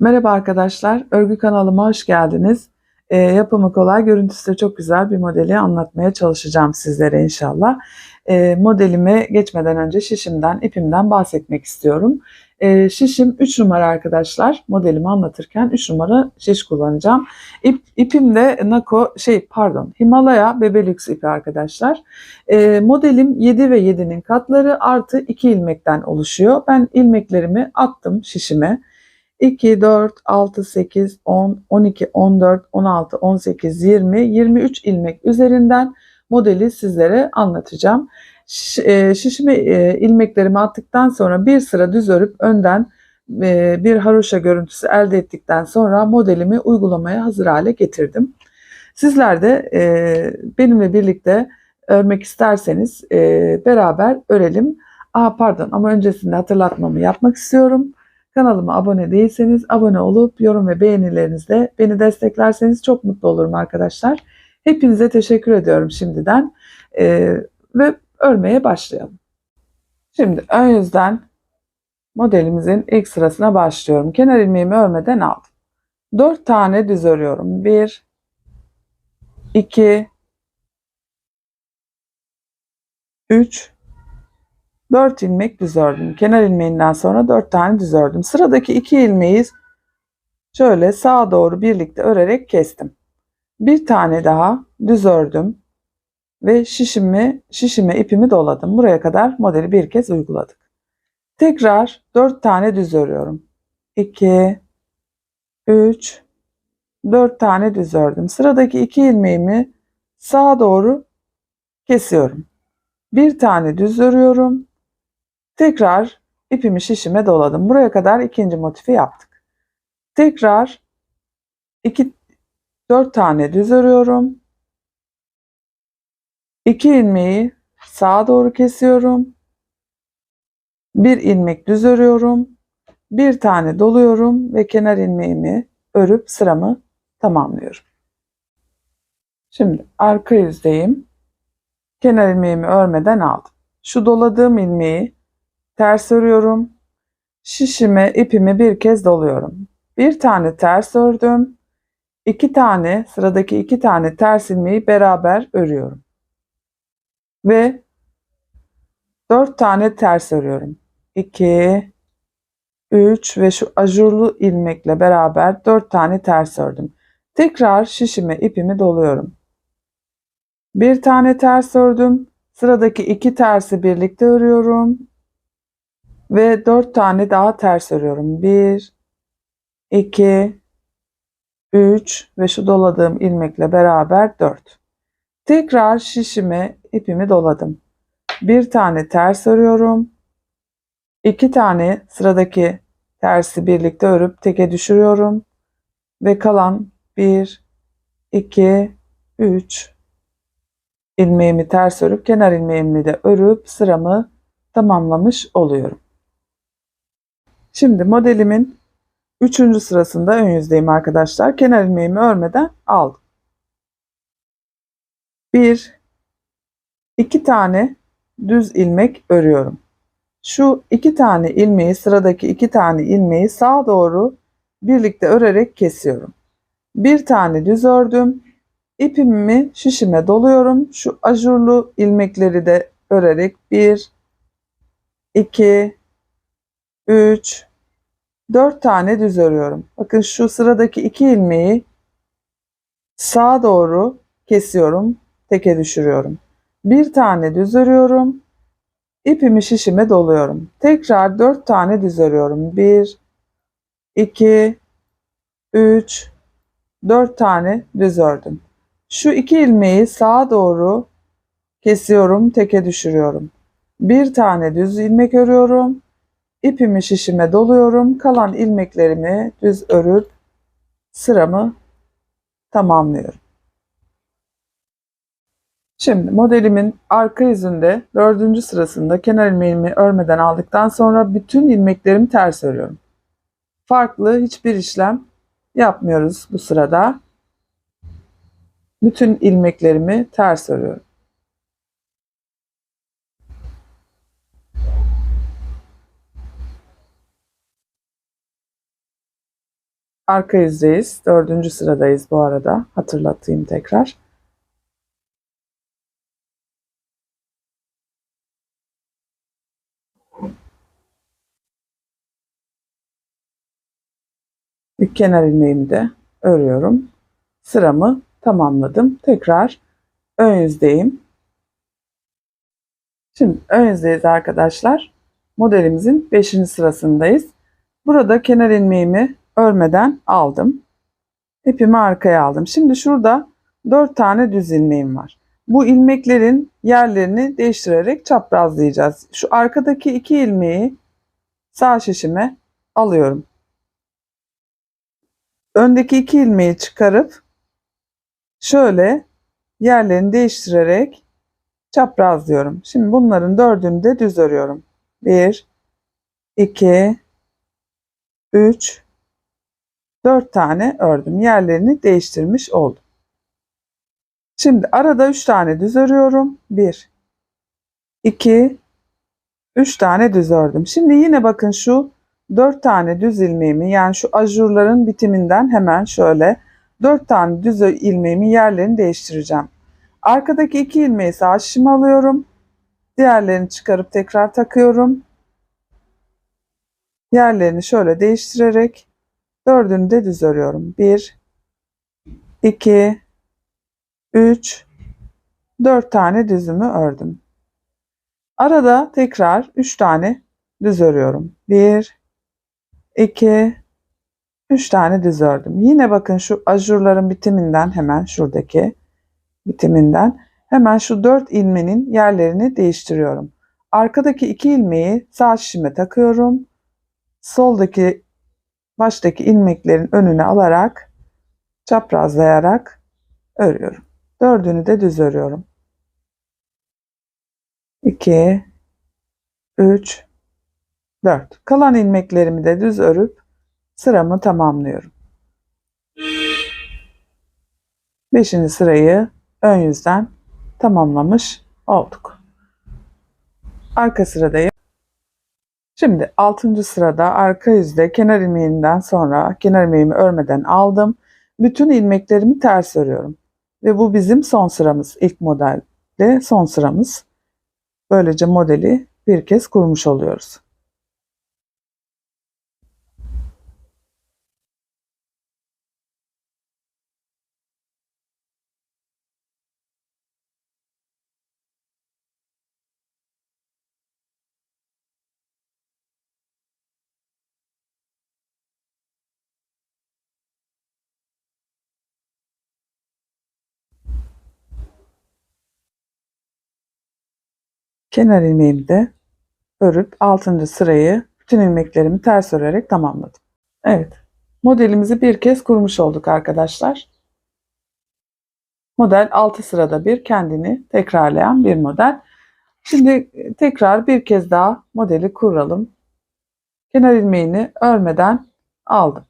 Merhaba arkadaşlar, örgü kanalıma hoş geldiniz. Ee, yapımı kolay, görüntüsü de çok güzel bir modeli anlatmaya çalışacağım sizlere inşallah. Ee, modelime geçmeden önce şişimden, ipimden bahsetmek istiyorum. Ee, şişim 3 numara arkadaşlar. Modelimi anlatırken 3 numara şiş kullanacağım. İp, ipim de Nako, şey pardon Himalaya Bebelux ipi arkadaşlar. Ee, modelim 7 ve 7'nin katları artı 2 ilmekten oluşuyor. Ben ilmeklerimi attım şişime. 2, 4, 6, 8, 10, 12, 14, 16, 18, 20, 23 ilmek üzerinden modeli sizlere anlatacağım. e, şişime e, ilmeklerimi attıktan sonra bir sıra düz örüp önden e, bir haroşa görüntüsü elde ettikten sonra modelimi uygulamaya hazır hale getirdim. Sizler de benimle birlikte örmek isterseniz beraber örelim. Aa pardon ama öncesinde hatırlatmamı yapmak istiyorum. Kanalıma abone değilseniz abone olup yorum ve beğenilerinizle beni desteklerseniz çok mutlu olurum arkadaşlar. Hepinize teşekkür ediyorum şimdiden ee, ve örmeye başlayalım. Şimdi ön yüzden modelimizin ilk sırasına başlıyorum. Kenar ilmeğimi örmeden aldım. 4 tane düz örüyorum. 1 2 3 4 ilmek düz ördüm. Kenar ilmeğinden sonra 4 tane düz ördüm. Sıradaki 2 ilmeği şöyle sağa doğru birlikte örerek kestim. Bir tane daha düz ördüm ve şişimi, şişime ipimi doladım. Buraya kadar modeli bir kez uyguladık. Tekrar 4 tane düz örüyorum. 2 3 4 tane düz ördüm. Sıradaki 2 ilmeğimi sağa doğru kesiyorum. Bir tane düz örüyorum Tekrar ipimi şişime doladım. Buraya kadar ikinci motifi yaptık. Tekrar 2 4 tane düz örüyorum. 2 ilmeği sağa doğru kesiyorum. Bir ilmek düz örüyorum. Bir tane doluyorum ve kenar ilmeğimi örüp sıramı tamamlıyorum. Şimdi arka yüzdeyim. Kenar ilmeğimi örmeden aldım. Şu doladığım ilmeği ters örüyorum. Şişime ipimi bir kez doluyorum. Bir tane ters ördüm. İki tane sıradaki iki tane ters ilmeği beraber örüyorum. Ve dört tane ters örüyorum. İki, üç ve şu ajurlu ilmekle beraber dört tane ters ördüm. Tekrar şişime ipimi doluyorum. Bir tane ters ördüm. Sıradaki iki tersi birlikte örüyorum. Ve 4 tane daha ters örüyorum. 1, 2, 3 ve şu doladığım ilmekle beraber 4. Tekrar şişime ipimi doladım. Bir tane ters örüyorum. 2 tane sıradaki tersi birlikte örüp teke düşürüyorum. Ve kalan 1, 2, 3 ilmeğimi ters örüp kenar ilmeğimi de örüp sıramı tamamlamış oluyorum. Şimdi modelimin üçüncü sırasında ön yüzdeyim arkadaşlar. Kenar ilmeğimi örmeden aldım. Bir, iki tane düz ilmek örüyorum. Şu iki tane ilmeği sıradaki iki tane ilmeği sağa doğru birlikte örerek kesiyorum. Bir tane düz ördüm. İpimi şişime doluyorum. Şu ajurlu ilmekleri de örerek bir, iki, 3 4 tane düz örüyorum. Bakın şu sıradaki iki ilmeği sağa doğru kesiyorum. Teke düşürüyorum. Bir tane düz örüyorum. İpimi şişime doluyorum. Tekrar 4 tane düz örüyorum. 1 2 3 4 tane düz ördüm. Şu iki ilmeği sağa doğru kesiyorum, teke düşürüyorum. Bir tane düz ilmek örüyorum. İpimi şişime doluyorum. Kalan ilmeklerimi düz örüp sıramı tamamlıyorum. Şimdi modelimin arka yüzünde dördüncü sırasında kenar ilmeğimi örmeden aldıktan sonra bütün ilmeklerimi ters örüyorum. Farklı hiçbir işlem yapmıyoruz bu sırada. Bütün ilmeklerimi ters örüyorum. Arka yüzdeyiz. Dördüncü sıradayız bu arada. Hatırlatayım tekrar. Bir kenar ilmeğimi de örüyorum. Sıramı tamamladım. Tekrar ön yüzdeyim. Şimdi ön yüzdeyiz arkadaşlar. Modelimizin 5. sırasındayız. Burada kenar ilmeğimi örmeden aldım. İpimi arkaya aldım. Şimdi şurada 4 tane düz ilmeğim var. Bu ilmeklerin yerlerini değiştirerek çaprazlayacağız. Şu arkadaki iki ilmeği sağ şişime alıyorum. Öndeki iki ilmeği çıkarıp şöyle yerlerini değiştirerek çaprazlıyorum. Şimdi bunların dördünü de düz örüyorum. 1 2 3 4 tane ördüm. Yerlerini değiştirmiş oldum. Şimdi arada 3 tane düz örüyorum. 1 2 3 tane düz ördüm. Şimdi yine bakın şu 4 tane düz ilmeğimi yani şu ajurların bitiminden hemen şöyle 4 tane düz ilmeğimi yerlerini değiştireceğim. Arkadaki iki ilmeği sağ şişime alıyorum. Diğerlerini çıkarıp tekrar takıyorum. Yerlerini şöyle değiştirerek dördünü de düz örüyorum. 1 2 3 4 tane düzümü ördüm. Arada tekrar 3 tane düz örüyorum. 1 2 3 tane düz ördüm. Yine bakın şu ajurların bitiminden hemen şuradaki bitiminden hemen şu 4 ilmenin yerlerini değiştiriyorum. Arkadaki 2 ilmeği sağ şişime takıyorum. Soldaki baştaki ilmeklerin önüne alarak çaprazlayarak örüyorum. Dördünü de düz örüyorum. 2 3 4. Kalan ilmeklerimi de düz örüp sıramı tamamlıyorum. 5. sırayı ön yüzden tamamlamış olduk. Arka sıradayım. Şimdi 6. sırada arka yüzde kenar ilmeğinden sonra kenar ilmeğimi örmeden aldım. Bütün ilmeklerimi ters örüyorum. Ve bu bizim son sıramız. İlk modelde son sıramız. Böylece modeli bir kez kurmuş oluyoruz. Kenar ilmeğimi de örüp 6. sırayı bütün ilmeklerimi ters örerek tamamladım. Evet. Modelimizi bir kez kurmuş olduk arkadaşlar. Model 6 sırada bir kendini tekrarlayan bir model. Şimdi tekrar bir kez daha modeli kuralım. Kenar ilmeğini örmeden aldım.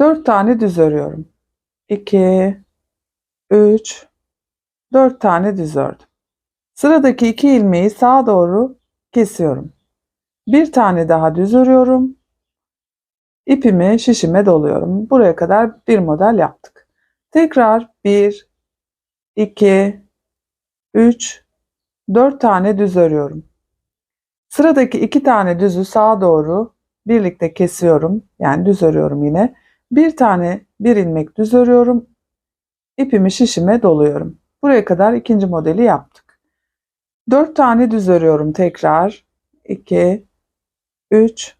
4 tane düz örüyorum. 2 3 4 tane düz ördüm. Sıradaki iki ilmeği sağa doğru kesiyorum. Bir tane daha düz örüyorum. İpimi şişime doluyorum. Buraya kadar bir model yaptık. Tekrar 1, 2, 3, 4 tane düz örüyorum. Sıradaki iki tane düzü sağa doğru birlikte kesiyorum. Yani düz örüyorum yine. Bir tane bir ilmek düz örüyorum. İpimi şişime doluyorum. Buraya kadar ikinci modeli yaptık. 4 tane düz örüyorum tekrar. 2 3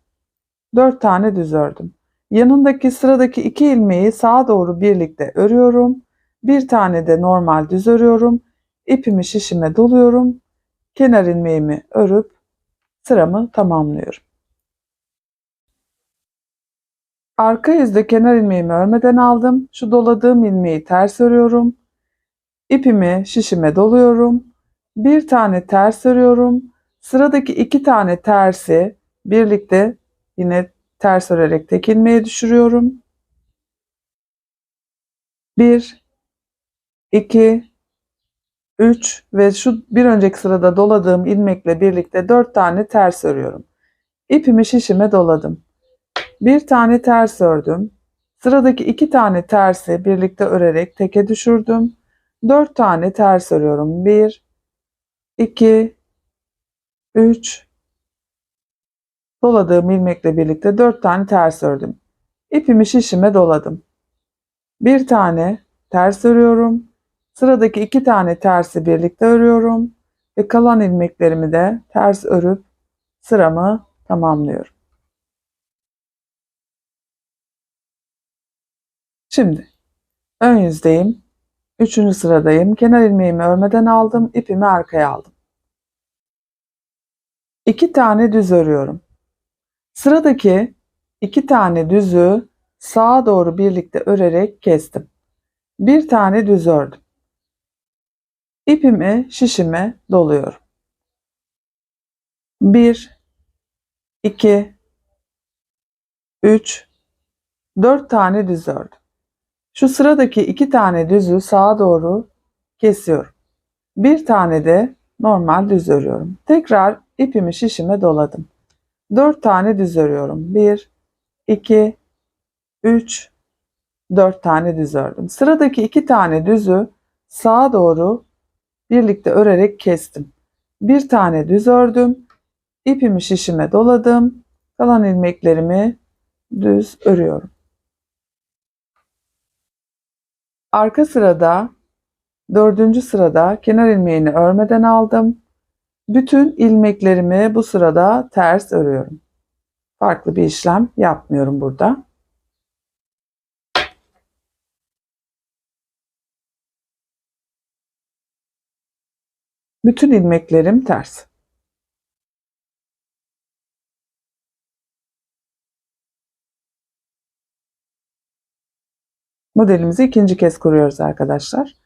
4 tane düz ördüm. Yanındaki sıradaki iki ilmeği sağa doğru birlikte örüyorum. Bir tane de normal düz örüyorum. İpimi şişime doluyorum. Kenar ilmeğimi örüp sıramı tamamlıyorum. Arka yüzde kenar ilmeğimi örmeden aldım. Şu doladığım ilmeği ters örüyorum. İpimi şişime doluyorum bir tane ters örüyorum. Sıradaki iki tane tersi birlikte yine ters örerek tek ilmeğe düşürüyorum. 1 2 3 ve şu bir önceki sırada doladığım ilmekle birlikte 4 tane ters örüyorum. İpimi şişime doladım. Bir tane ters ördüm. Sıradaki iki tane tersi birlikte örerek teke düşürdüm. Dört tane ters örüyorum. Bir, iki, üç. Doladığım ilmekle birlikte dört tane ters ördüm. İpimi şişime doladım. Bir tane ters örüyorum. Sıradaki iki tane tersi birlikte örüyorum ve kalan ilmeklerimi de ters örüp sıramı tamamlıyorum. Şimdi ön yüzdeyim. Üçüncü sıradayım. Kenar ilmeğimi örmeden aldım. ipimi arkaya aldım. İki tane düz örüyorum. Sıradaki iki tane düzü sağa doğru birlikte örerek kestim. Bir tane düz ördüm. İpimi şişime doluyorum. 1 2 3 4 tane düz ördüm. Şu sıradaki iki tane düzü sağa doğru kesiyorum. Bir tane de normal düz örüyorum. Tekrar ipimi şişime doladım. 4 tane düz örüyorum. 1 2 3 4 tane düz ördüm. Sıradaki iki tane düzü sağa doğru birlikte örerek kestim. Bir tane düz ördüm. İpimi şişime doladım. Kalan ilmeklerimi düz örüyorum. Arka sırada dördüncü sırada kenar ilmeğini örmeden aldım. Bütün ilmeklerimi bu sırada ters örüyorum. Farklı bir işlem yapmıyorum burada. Bütün ilmeklerim ters. Modelimizi ikinci kez kuruyoruz arkadaşlar.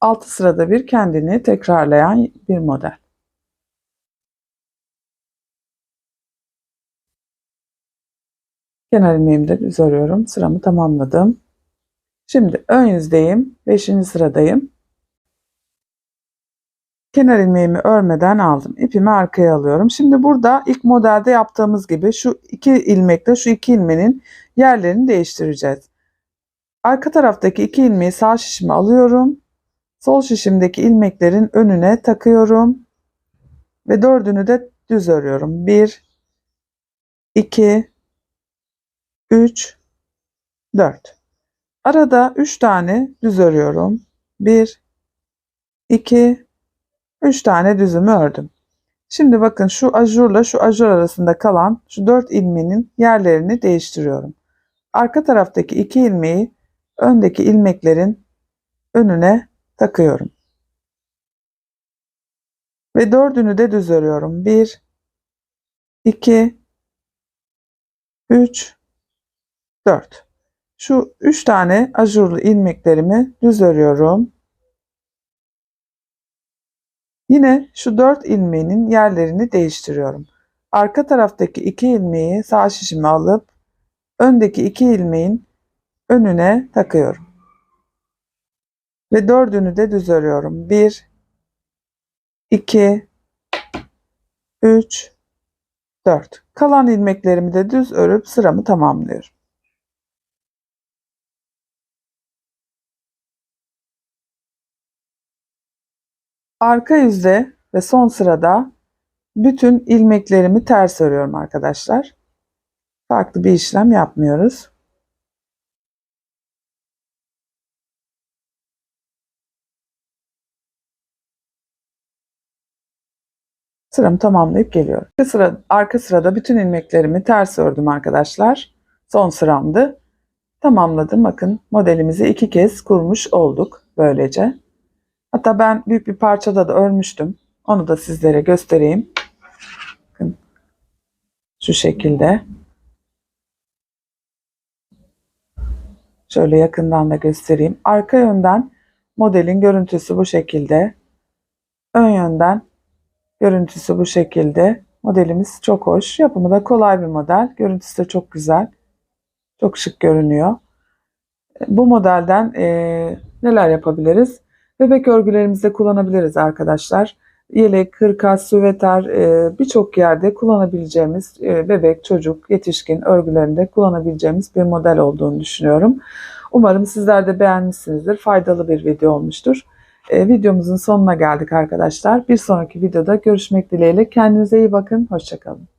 6 sırada bir kendini tekrarlayan bir model. Kenar ilmeğimi de düz örüyorum. Sıramı tamamladım. Şimdi ön yüzdeyim. 5. sıradayım. Kenar ilmeğimi örmeden aldım. İpimi arkaya alıyorum. Şimdi burada ilk modelde yaptığımız gibi şu iki ilmekle şu iki ilmenin yerlerini değiştireceğiz. Arka taraftaki iki ilmeği sağ şişime alıyorum. Sol şişimdeki ilmeklerin önüne takıyorum. Ve dördünü de düz örüyorum. 1 2 3 4 Arada 3 tane düz örüyorum. 1 2 3 tane düzümü ördüm. Şimdi bakın şu ajurla şu ajur arasında kalan şu 4 ilmeğin yerlerini değiştiriyorum. Arka taraftaki 2 ilmeği öndeki ilmeklerin önüne takıyorum. Ve dördünü de düz örüyorum. 1 2 3 4 Şu 3 tane ajurlu ilmeklerimi düz örüyorum. Yine şu 4 ilmeğinin yerlerini değiştiriyorum. Arka taraftaki 2 ilmeği sağ şişime alıp öndeki 2 ilmeğin önüne takıyorum. Ve dördünü de düz örüyorum. 1 2 3 4 Kalan ilmeklerimi de düz örüp sıramı tamamlıyorum. Arka yüzde ve son sırada bütün ilmeklerimi ters örüyorum arkadaşlar. Farklı bir işlem yapmıyoruz. Sıramı tamamlayıp geliyorum. Arka, sıra, arka sırada bütün ilmeklerimi ters ördüm arkadaşlar. Son sıramdı. Tamamladım. Bakın modelimizi iki kez kurmuş olduk böylece. Hatta ben büyük bir parçada da örmüştüm. Onu da sizlere göstereyim. Bakın şu şekilde. Şöyle yakından da göstereyim. Arka yönden modelin görüntüsü bu şekilde. Ön yönden görüntüsü bu şekilde. Modelimiz çok hoş. Yapımı da kolay bir model. Görüntüsü de çok güzel. Çok şık görünüyor. Bu modelden e, neler yapabiliriz? Bebek örgülerimizde kullanabiliriz arkadaşlar. yelek, hırka, süveter e, birçok yerde kullanabileceğimiz e, bebek, çocuk, yetişkin örgülerinde kullanabileceğimiz bir model olduğunu düşünüyorum. Umarım sizler de beğenmişsinizdir. Faydalı bir video olmuştur. E, videomuzun sonuna geldik arkadaşlar. Bir sonraki videoda görüşmek dileğiyle. Kendinize iyi bakın. Hoşçakalın.